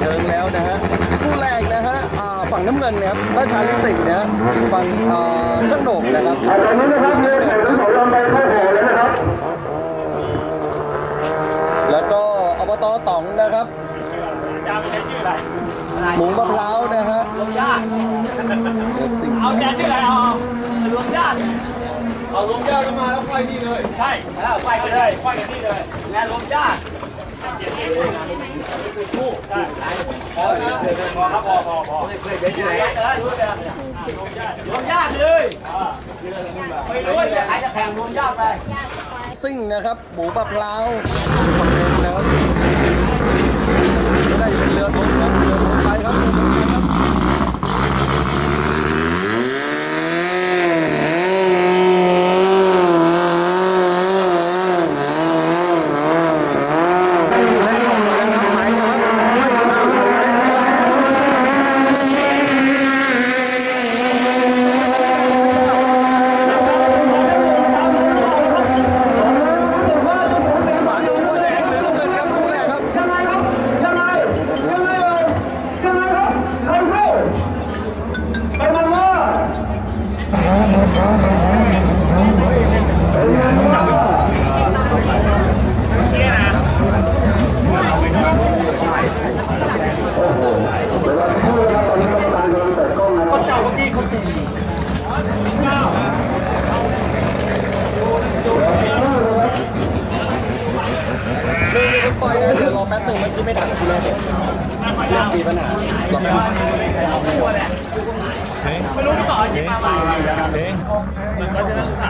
เทิงแล้วนะฮะคู่แรกนะฮะอ่าฝั่งน้ำเงินนะครับราชาลิติกนะฮะฝั่งอ่าช่างโด่งนะครับตอนนี้นะครับเรือแข่งทั้งสองลำไปเข้าแถวแล้วนะครับ แล้วก็อบตต๋องนะครับจำเป็นชื่ออะไรหมูมะพร้าวนะฮะรวมญาติเดี๋ยวสิเอาแจกชื่ออะไรเอาเอารวมญาติเอารวมญาติก็มาแล้วไฟนี่เลย ใช่แล้วไฟไปเลยไฟกันนี่เลยงานรวมญาติคู่ใช่พอแล้วพอครับพอพอพอเคยเป็นที่ไหนเออ รู้แล้วรวมญาติเลยไม่รู้จะใครจะแข่งรวมญาติไปซิ่งนะครับหมูมะพร้าวนะครับก็ได้เป็นเรือธงครับเรือธงไทยครับเรือธงไทยครับ หมาดูหัวแดงเรือน้ำเงินครับคู่แรกครับ ยังไงครับยังไงยังไงเลยยังไงครับใครเข้าไปมันว่าชื่อนะครับตอนนี้กรรมการกำลังเปิดกล้องนะครับ เขาตีนี่นี่ปล่อยนะเดี๋ยวรอแป๊บหนึงเมื่อกี้ไม่ทันทีแรกเรื่องมีปัญหารอแป๊บนึงไม่รู้ต่อยิงมาใหม่มันก็จะน่งสารน